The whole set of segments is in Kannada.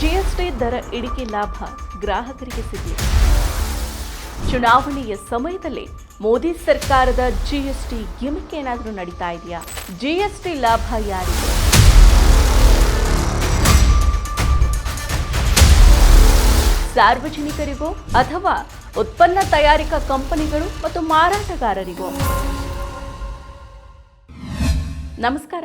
ಜಿಎಸ್ಟಿ ದರ ಇಳಿಕೆ ಲಾಭ ಗ್ರಾಹಕರಿಗೆ ಸಿಗಲಿ ಚುನಾವಣೆಯ ಸಮಯದಲ್ಲಿ ಮೋದಿ ಸರ್ಕಾರದ ಜಿಎಸ್ಟಿ ಗಿಮಿಕ್ ಏನಾದರೂ ನಡೀತಾ ಇದೆಯಾ? ಜಿಎಸ್ಟಿ ಲಾಭ ಯಾರಿಗೆ? ಸಾರ್ವಜನಿಕರಿಗೋ ಅಥವಾ ಉತ್ಪನ್ನ ತಯಾರಿಕಾ ಕಂಪನಿಗಳು ಮತ್ತು ಮಾರಾಟಗಾರರಿಗೋ? ನಮಸ್ಕಾರ.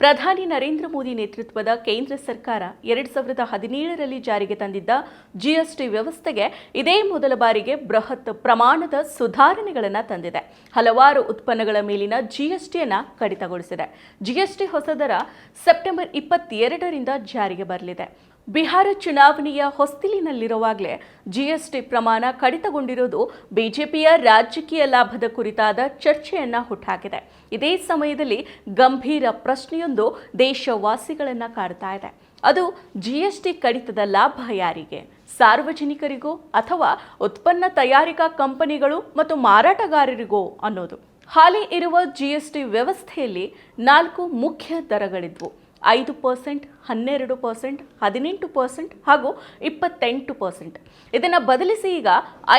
ಪ್ರಧಾನಿ ನರೇಂದ್ರ ಮೋದಿ ನೇತೃತ್ವದ ಕೇಂದ್ರ ಸರ್ಕಾರ ಎರಡು ಸಾವಿರದ ಹದಿನೇಳರಲ್ಲಿ ಜಾರಿಗೆ ತಂದಿದ್ದ ಜಿಎಸ್ಟಿ ವ್ಯವಸ್ಥೆಗೆ ಇದೇ ಮೊದಲ ಬಾರಿಗೆ ಬೃಹತ್ ಪ್ರಮಾಣದ ಸುಧಾರಣೆಗಳನ್ನು ತಂದಿದೆ. ಹಲವಾರು ಉತ್ಪನ್ನಗಳ ಮೇಲಿನ ಜಿಎಸ್ಟಿಯನ್ನು ಕಡಿತಗೊಳಿಸಿದೆ. ಜಿಎಸ್ಟಿ ಹೊಸ ದರ ಸೆಪ್ಟೆಂಬರ್ ಇಪ್ಪತ್ತೆರಡರಿಂದ ಜಾರಿಗೆ ಬರಲಿದೆ. ಬಿಹಾರ ಚುನಾವಣೆಯ ಹೊಸ್ತಿಲಿನಲ್ಲಿರುವಾಗಲೇ ಜಿಎಸ್ಟಿ ಪ್ರಮಾಣ ಕಡಿತಗೊಂಡಿರುವುದು ಬಿಜೆಪಿಯ ರಾಜಕೀಯ ಲಾಭದ ಕುರಿತಾದ ಚರ್ಚೆಯನ್ನ ಹುಟ್ಟಾಕಿದೆ ಇದೇ ಸಮಯದಲ್ಲಿ ಗಂಭೀರ ಪ್ರಶ್ನೆಯೊಂದು ದೇಶವಾಸಿಗಳನ್ನ ಕಾಡ್ತಾ ಇದೆ. ಅದು ಜಿಎಸ್ಟಿ ಕಡಿತದ ಲಾಭ ಯಾರಿಗೆ? ಸಾರ್ವಜನಿಕರಿಗೋ ಅಥವಾ ಉತ್ಪನ್ನ ತಯಾರಿಕಾ ಕಂಪನಿಗಳು ಮತ್ತು ಮಾರಾಟಗಾರರಿಗೋ ಅನ್ನೋದು. ಹಾಲಿ ಇರುವ ಜಿಎಸ್ಟಿ ವ್ಯವಸ್ಥೆಯಲ್ಲಿ ನಾಲ್ಕು ಮುಖ್ಯ ದರಗಳಿದ್ವು. ಐದು ಪರ್ಸೆಂಟ್, ಹನ್ನೆರಡು ಪರ್ಸೆಂಟ್, ಹದಿನೆಂಟು ಪರ್ಸೆಂಟ್ ಹಾಗೂ ಇಪ್ಪತ್ತೆಂಟು ಪರ್ಸೆಂಟ್. ಇದನ್ನು ಬದಲಿಸಿ ಈಗ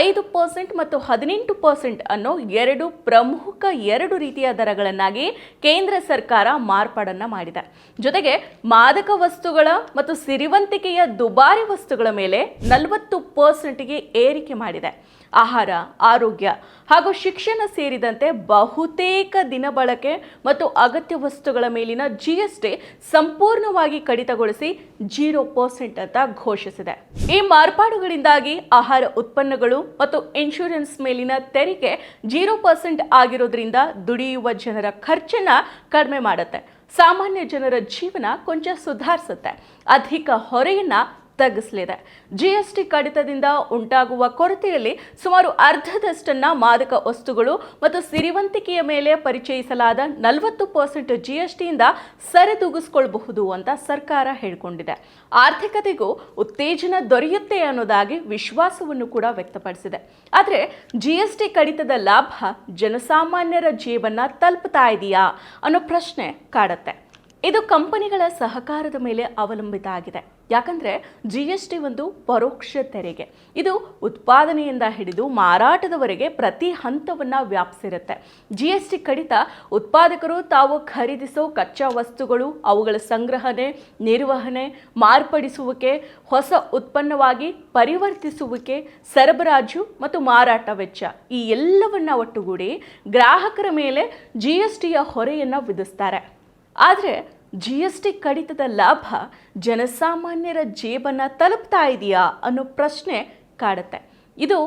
ಐದು ಪರ್ಸೆಂಟ್ ಮತ್ತು ಹದಿನೆಂಟು ಪರ್ಸೆಂಟ್ ಅನ್ನೋ ಎರಡು ಪ್ರಮುಖ ಎರಡು ರೀತಿಯ ದರಗಳನ್ನಾಗಿ ಕೇಂದ್ರ ಸರ್ಕಾರ ಮಾರ್ಪಾಡನ್ನು ಮಾಡಿದೆ. ಜೊತೆಗೆ ಮಾದಕ ವಸ್ತುಗಳ ಮತ್ತು ಸಿರಿವಂತಿಕೆಯ ದುಬಾರಿ ವಸ್ತುಗಳ ಮೇಲೆ ನಲವತ್ತು ಪರ್ಸೆಂಟ್ಗೆ ಏರಿಕೆ ಮಾಡಿದೆ. ಆಹಾರ, ಆರೋಗ್ಯ ಹಾಗೂ ಶಿಕ್ಷಣ ಸೇರಿದಂತೆ ಬಹುತೇಕ ದಿನಬಳಕೆ ಮತ್ತು ಅಗತ್ಯ ವಸ್ತುಗಳ ಮೇಲಿನ ಜಿಎಸ್ಟಿ ಸಂಪೂರ್ಣವಾಗಿ ಕಡಿತಗೊಳಿಸಿ ಜೀರೋ ಪರ್ಸೆಂಟ್ ಅಂತ ಘೋಷಿಸಿದೆ. ಈ ಮಾರ್ಪಾಡುಗಳಿಂದಾಗಿ ಆಹಾರ ಉತ್ಪನ್ನಗಳು ಮತ್ತು ಇನ್ಶೂರೆನ್ಸ್ ಮೇಲಿನ ತೆರಿಗೆ ಜೀರೋ ಪರ್ಸೆಂಟ್ ಆಗಿರೋದ್ರಿಂದ ದುಡಿಯುವ ಜನರ ಖರ್ಚನ್ನ ಕಡಿಮೆ ಮಾಡುತ್ತೆ. ಸಾಮಾನ್ಯ ಜನರ ಜೀವನ ಕೊಂಚ ಸುಧಾರಿಸುತ್ತೆ. ಅಧಿಕ ಹೊರೆಯನ್ನ ತಗ್ಗಿಸಲಿದೆ. ಜಿಎಸ್ಟಿ ಕಡಿತದಿಂದ ಉಂಟಾಗುವ ಕೊರತೆಯಲ್ಲಿ ಸುಮಾರು ಅರ್ಧದಷ್ಟನ್ನ ಮಾದಕ ವಸ್ತುಗಳು ಮತ್ತು ಸಿರಿವಂತಿಕೆಯ ಮೇಲೆ ಪರಿಚಯಿಸಲಾದ ನಲವತ್ತು ಪರ್ಸೆಂಟ್ ಜಿಎಸ್ಟಿಯಿಂದ ಸರಿದೂಗಿಸ್ಕೊಳ್ಬಹುದು ಅಂತ ಸರ್ಕಾರ ಹೇಳಿಕೊಂಡಿದೆ. ಆರ್ಥಿಕತೆಗೂ ಉತ್ತೇಜನ ದೊರೆಯುತ್ತೆ ಅನ್ನೋದಾಗಿ ವಿಶ್ವಾಸವನ್ನು ಕೂಡ ವ್ಯಕ್ತಪಡಿಸಿದೆ. ಆದರೆ ಜಿಎಸ್ಟಿ ಕಡಿತದ ಲಾಭ ಜನಸಾಮಾನ್ಯರ ಜೀವನ ತಲುಪುತ್ತಾ ಇದೆಯಾ ಅನ್ನೋ ಪ್ರಶ್ನೆ ಕಾಡತ್ತೆ. ಇದು ಕಂಪನಿಗಳ ಸಹಕಾರದ ಮೇಲೆ ಅವಲಂಬಿತ ಆಗಿದೆ. ಯಾಕಂದರೆ ಜಿ ಎಸ್ ಟಿ ಒಂದು ಪರೋಕ್ಷ ತೆರಿಗೆ. ಇದು ಉತ್ಪಾದನೆಯಿಂದ ಹಿಡಿದು ಮಾರಾಟದವರೆಗೆ ಪ್ರತಿ ಹಂತವನ್ನು ವ್ಯಾಪಿಸಿರುತ್ತೆ. ಜಿ ಎಸ್ ಟಿ ಕಡಿತ ಉತ್ಪಾದಕರು ತಾವು ಖರೀದಿಸೋ ಕಚ್ಚಾ ವಸ್ತುಗಳು, ಅವುಗಳ ಸಂಗ್ರಹಣೆ, ನಿರ್ವಹಣೆ, ಮಾರ್ಪಡಿಸುವಿಕೆ, ಹೊಸ ಉತ್ಪನ್ನವಾಗಿ ಪರಿವರ್ತಿಸುವಿಕೆ, ಸರಬರಾಜು ಮತ್ತು ಮಾರಾಟ ವೆಚ್ಚ ಈ ಎಲ್ಲವನ್ನ ಒಟ್ಟುಗೂಡಿ ಗ್ರಾಹಕರ ಮೇಲೆ ಜಿ ಎಸ್ ಟಿಯ ಹೊರೆಯನ್ನು ವಿಧಿಸ್ತಾರೆ. ಆದರೆ ಜಿ ಎಸ್ ಟಿ ಕಡಿತದ ಲಾಭ ಜನಸಾಮಾನ್ಯರ ಜೇಬನ್ನು ತಲುಪ್ತಾ ಇದೆಯಾ ಅನ್ನೋ ಪ್ರಶ್ನೆ ಕಾಡುತ್ತೆ. ಇದು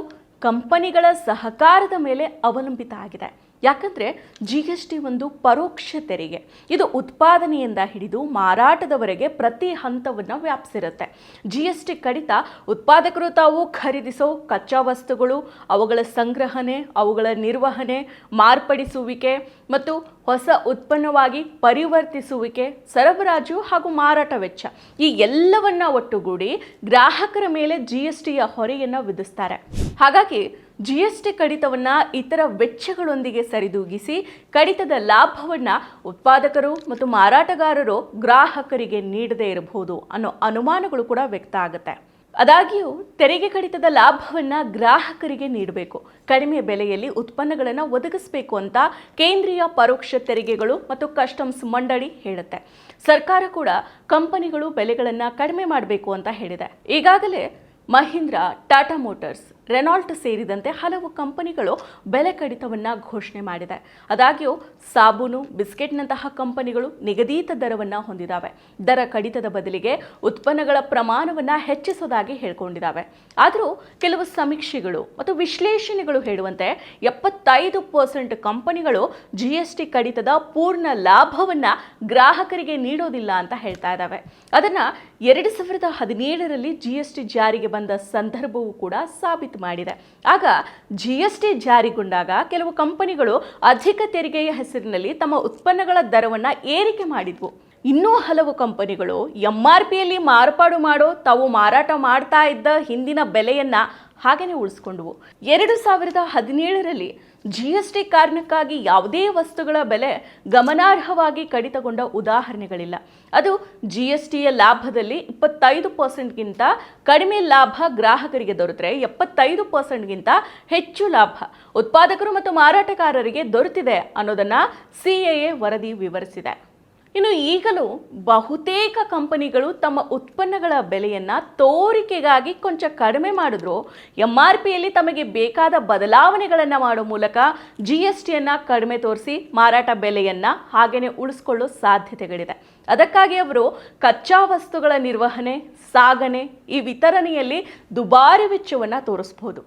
ಕಂಪನಿಗಳ ಸಹಕಾರದ ಮೇಲೆ ಅವಲಂಬಿತ ಆಗಿದೆ. ಯಾಕಂದರೆ ಜಿ ಎಸ್ ಟಿ ಒಂದು ಪರೋಕ್ಷ ತೆರಿಗೆ. ಇದು ಉತ್ಪಾದನೆಯಿಂದ ಹಿಡಿದು ಮಾರಾಟದವರೆಗೆ ಪ್ರತಿ ಹಂತವನ್ನು ವ್ಯಾಪಿಸಿರುತ್ತೆ. ಜಿ ಎಸ್ ಟಿ ಕಡಿತ ಉತ್ಪಾದಕರು ತಾವು ಖರೀದಿಸೋ ಕಚ್ಚಾ ವಸ್ತುಗಳು, ಅವುಗಳ ಸಂಗ್ರಹಣೆ, ಅವುಗಳ ನಿರ್ವಹಣೆ, ಮಾರ್ಪಡಿಸುವಿಕೆ ಮತ್ತು ಹೊಸ ಉತ್ಪನ್ನವಾಗಿ ಪರಿವರ್ತಿಸುವಿಕೆ, ಸರಬರಾಜು ಹಾಗೂ ಮಾರಾಟ ವೆಚ್ಚ ಈ ಎಲ್ಲವನ್ನ ಒಟ್ಟುಗೂಡಿ ಗ್ರಾಹಕರ ಮೇಲೆ ಜಿ ಎಸ್ ಟಿಯ ಹೊರೆಯನ್ನು ವಿಧಿಸ್ತಾರೆ. ಹಾಗಾಗಿ ಜಿ ಎಸ್ ಟಿ ಕಡಿತವನ್ನ ಇತರ ವೆಚ್ಚಗಳೊಂದಿಗೆ ಸರಿದೂಗಿಸಿ ಕಡಿತದ ಲಾಭವನ್ನ ಉತ್ಪಾದಕರು ಮತ್ತು ಮಾರಾಟಗಾರರು ಗ್ರಾಹಕರಿಗೆ ನೀಡದೇ ಇರಬಹುದು ಅನ್ನೋ ಅನುಮಾನಗಳು ಕೂಡ ವ್ಯಕ್ತ ಆಗುತ್ತೆ. ಆದಾಗ್ಯೂ ತೆರಿಗೆ ಕಡಿತದ ಲಾಭವನ್ನ ಗ್ರಾಹಕರಿಗೆ ನೀಡಬೇಕು. ಕಡಿಮೆ ಬೆಲೆಯಲ್ಲಿ ಉತ್ಪನ್ನಗಳನ್ನು ಒದಗಿಸಬೇಕು ಅಂತ ಕೇಂದ್ರೀಯ ಪರೋಕ್ಷ ತೆರಿಗೆಗಳು ಮತ್ತು ಕಸ್ಟಮ್ಸ್ ಮಂಡಳಿ ಹೇಳುತ್ತೆ. ಸರ್ಕಾರ ಕೂಡ ಕಂಪನಿಗಳು ಬೆಲೆಗಳನ್ನು ಕಡಿಮೆ ಮಾಡಬೇಕು ಅಂತ ಹೇಳಿದೆ. ಈಗಾಗಲೇ ಮಹೀಂದ್ರ, ಟಾಟಾ ಮೋಟಾರ್ಸ್ ರೆನಾಲ್ಟ್ ಸೇರಿದಂತೆ ಹಲವು ಕಂಪನಿಗಳು ಬೆಲೆ ಕಡಿತವನ್ನು ಘೋಷಣೆ ಮಾಡಿದೆ. ಆದಾಗ್ಯೂ, ಸಾಬೂನು, ಬಿಸ್ಕೆಟ್ನಂತಹ ಕಂಪನಿಗಳು ನಿಗದಿತ ದರವನ್ನು ಹೊಂದಿದ್ದಾವೆ ದರ ಕಡಿತದ ಬದಲಿಗೆ ಉತ್ಪನ್ನಗಳ ಪ್ರಮಾಣವನ್ನು ಹೆಚ್ಚಿಸೋದಾಗಿ ಹೇಳ್ಕೊಂಡಿದ್ದಾವೆ ಆದರೂ, ಕೆಲವು ಸಮೀಕ್ಷೆಗಳು ಮತ್ತು ವಿಶ್ಲೇಷಣೆಗಳು ಹೇಳುವಂತೆ ಎಪ್ಪತ್ತೈದು ಪರ್ಸೆಂಟ್ ಕಂಪನಿಗಳು ಜಿ ಎಸ್ ಟಿ ಕಡಿತದ ಪೂರ್ಣ ಲಾಭವನ್ನು ಗ್ರಾಹಕರಿಗೆ ನೀಡೋದಿಲ್ಲ ಅಂತ ಹೇಳ್ತಾ ಇದ್ದಾವೆ ಅದನ್ನು ಎರಡು ಸಾವಿರದ ಹದಿನೇಳರಲ್ಲಿ ಜಿ ಎಸ್ ಟಿ ಜಾರಿಗೆ ಬಂದ ಸಂದರ್ಭವೂ ಕೂಡ ಸಾಬೀತು ಮಾಡಿದೆ. ಆಗ ಜಿ ಎಸ್ ಟಿ ಜಾರಿಗೊಂಡಾಗ ಕೆಲವು ಕಂಪನಿಗಳು ಅಧಿಕ ತೆರಿಗೆಯ ಹೆಸರಿನಲ್ಲಿ ತಮ್ಮ ಉತ್ಪನ್ನಗಳ ದರವನ್ನು ಏರಿಕೆ ಮಾಡಿದ್ವು. ಇನ್ನೂ ಹಲವು ಕಂಪನಿಗಳು ಎಂ ಆರ್ ಪಿಯಲ್ಲಿ ಮಾರ್ಪಾಡು ಮಾಡೋ ತಾವು ಮಾರಾಟ ಮಾಡ್ತಾ ಇದ್ದ ಹಿಂದಿನ ಬೆಲೆಯನ್ನ ಹಾಗೇನೆ ಉಳಿಸ್ಕೊಂಡವು. ಎರಡು ಸಾವಿರದ ಹದಿನೇಳರಲ್ಲಿ ಜಿ ಎಸ್ ಟಿ ಕಾರಣಕ್ಕಾಗಿ ಯಾವುದೇ ವಸ್ತುಗಳ ಬೆಲೆ ಗಮನಾರ್ಹವಾಗಿ ಕಡಿತಗೊಂಡ ಉದಾಹರಣೆಗಳಿಲ್ಲ. ಅದು ಜಿ ಎಸ್ ಟಿಯ ಲಾಭದಲ್ಲಿ ಇಪ್ಪತ್ತೈದು ಪರ್ಸೆಂಟ್ಗಿಂತ ಕಡಿಮೆ ಲಾಭ ಗ್ರಾಹಕರಿಗೆ ದೊರೆತರೆ, ಎಪ್ಪತ್ತೈದು ಪರ್ಸೆಂಟ್ಗಿಂತ ಹೆಚ್ಚು ಲಾಭ ಉತ್ಪಾದಕರು ಮತ್ತು ಮಾರಾಟಗಾರರಿಗೆ ದೊರೆತಿದೆ ಅನ್ನೋದನ್ನು ಸಿ ಎ ವರದಿ ವಿವರಿಸಿದೆ. ಇನ್ನು ಈಗಲೂ ಬಹುತೇಕ ಕಂಪನಿಗಳು ತಮ್ಮ ಉತ್ಪನ್ನಗಳ ಬೆಲೆಯನ್ನ ತೋರಿಕೆಗಾಗಿ ಕೊಂಚ ಕಡಿಮೆ ಮಾಡಿದ್ರು. ಎಂ ಆರ್ ಪಿಯಲ್ಲಿ ತಮಗೆ ಬೇಕಾದ ಬದಲಾವಣೆಗಳನ್ನು ಮಾಡೋ ಮೂಲಕ ಜಿ ಎಸ್ ಟಿಯನ್ನು ಕಡಿಮೆ ತೋರಿಸಿ ಮಾರಾಟ ಬೆಲೆಯನ್ನು ಹಾಗೇ ಉಳಿಸ್ಕೊಳ್ಳೋ ಸಾಧ್ಯತೆಗಳಿದೆ. ಅದಕ್ಕಾಗಿ ಅವರು ಕಚ್ಚಾ ವಸ್ತುಗಳ ನಿರ್ವಹಣೆ, ಸಾಗಣೆ ಈ ವಿತರಣೆಯಲ್ಲಿ ದುಬಾರಿ ವೆಚ್ಚವನ್ನು ತೋರಿಸಬಹುದು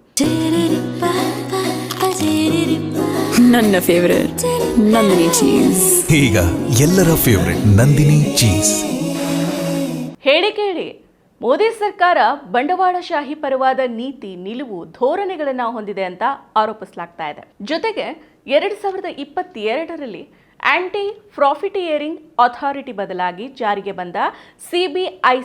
ನನ್ನ ಫೇವರೇಟ್ ನಂದಿನಿ ಚೀಸ್ ಈಗ ಎಲ್ಲರ ಫೇವರೇಟ್ ನಂದಿನಿ ಚೀಸ್ ಹೇಳಿ ಕೇಳಿ ಮೋದಿ ಸರ್ಕಾರ ಬಂಡವಾಳಶಾಹಿ ಪರವಾದ ನೀತಿ ನಿಲುವು ಧೋರಣೆಗಳನ್ನು ಹೊಂದಿದೆ ಅಂತ ಆರೋಪಿಸಲಾಗ್ತಾ ಇದೆ. ಜೊತೆಗೆ ಎರಡು ಸಾವಿರದ ಇಪ್ಪತ್ತೆರಡರಲ್ಲಿ ಆಂಟಿ ಪ್ರಾಫಿಟಿಯರಿಂಗ್ ಅಥಾರಿಟಿ ಬದಲಾಗಿ ಜಾರಿಗೆ ಬಂದ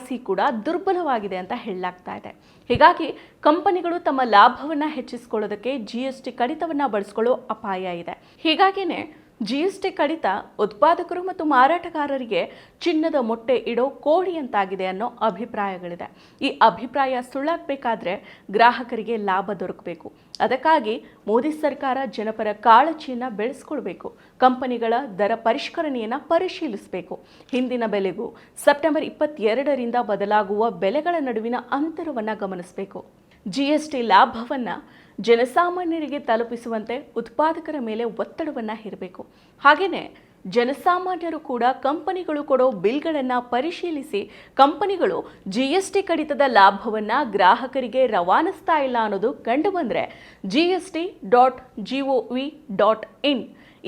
ಸಿ ಕೂಡ ದುರ್ಬಲವಾಗಿದೆ ಅಂತ ಹೇಳಲಾಗ್ತಾ ಇದೆ. ಹೀಗಾಗಿ ಕಂಪನಿಗಳು ತಮ್ಮ ಲಾಭವನ್ನು ಹೆಚ್ಚಿಸಿಕೊಳ್ಳೋದಕ್ಕೆ ಜಿ ಎಸ್ ಟಿ ಕಡಿತವನ್ನು ಬಳಸ್ಕೊಳ್ಳೋ ಅಪಾಯ ಇದೆ. ಹೀಗಾಗಿನೇ ಜಿ ಎಸ್ ಟಿ ಕಡಿತ ಉತ್ಪಾದಕರು ಮತ್ತು ಮಾರಾಟಗಾರರಿಗೆ ಚಿನ್ನದ ಮೊಟ್ಟೆ ಇಡೋ ಕೋಳಿ ಅಂತಾಗಿದೆ ಅನ್ನೋ ಅಭಿಪ್ರಾಯಗಳಿದೆ. ಈ ಅಭಿಪ್ರಾಯ ಸುಳ್ಳಾಗಬೇಕಾದ್ರೆ ಗ್ರಾಹಕರಿಗೆ ಲಾಭ ದೊರಕಬೇಕು. ಅದಕ್ಕಾಗಿ ಮೋದಿ ಸರ್ಕಾರ ಜನಪರ ಕಾಳಜಿಯನ್ನು ಬೆಳೆಸ್ಕೊಳ್ಬೇಕು. ಕಂಪನಿಗಳ ದರ ಪರಿಷ್ಕರಣೆಯನ್ನು ಪರಿಶೀಲಿಸಬೇಕು. ಹಿಂದಿನ ಬೆಲೆಗೂ ಸೆಪ್ಟೆಂಬರ್ ಇಪ್ಪತ್ತೆರಡರಿಂದ ಬದಲಾಗುವ ಬೆಲೆಗಳ ನಡುವಿನ ಅಂತರವನ್ನು ಗಮನಿಸಬೇಕು. ಜಿಎಸ್ಟಿ ಲಾಭವನ್ನು ಜನಸಾಮಾನ್ಯರಿಗೆ ತಲುಪಿಸುವಂತೆ ಉತ್ಪಾದಕರ ಮೇಲೆ ಒತ್ತಡವನ್ನು ಹೇರಬೇಕು. ಹಾಗೆಯೇ ಜನಸಾಮಾನ್ಯರು ಕೂಡ ಕಂಪನಿಗಳು ಕೊಡೋ ಬಿಲ್ಗಳನ್ನು ಪರಿಶೀಲಿಸಿ ಕಂಪನಿಗಳು ಜಿ ಎಸ್ ಟಿ ಕಡಿತದ ಲಾಭವನ್ನು ಗ್ರಾಹಕರಿಗೆ ರವಾನಿಸ್ತಾ ಇಲ್ಲ ಅನ್ನೋದು ಕಂಡುಬಂದರೆ G S T dot G O V dot in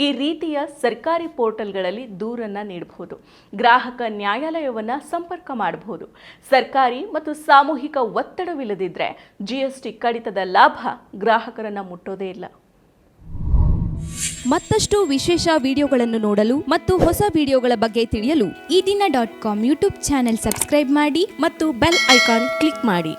ಈ ರೀತಿಯ ಸರ್ಕಾರಿ ಪೋರ್ಟಲ್ಗಳಲ್ಲಿ ದೂರನ್ನು ನೀಡಬಹುದು. ಗ್ರಾಹಕ ನ್ಯಾಯಾಲಯವನ್ನು ಸಂಪರ್ಕ ಮಾಡಬಹುದು. ಸರ್ಕಾರಿ ಮತ್ತು ಸಾಮೂಹಿಕ ಒತ್ತಡವಿಲ್ಲದಿದ್ದರೆ ಜಿ ಎಸ್ ಟಿ ಕಡಿತದ ಲಾಭ ಗ್ರಾಹಕರನ್ನು ಮುಟ್ಟೋದೇ ಇಲ್ಲ. ಮತ್ತಷ್ಟು ವಿಶೇಷ ವಿಡಿಯೋಗಳನ್ನು ನೋಡಲು ಮತ್ತು ಹೊಸ ವಿಡಿಯೋಗಳ ಬಗ್ಗೆ ತಿಳಿಯಲು ಈ ದಿನ dot com YouTube channel subscribe ಮಾಡಿ ಮತ್ತು ಬೆಲ್ ಐಕಾನ್ ಕ್ಲಿಕ್ ಮಾಡಿ.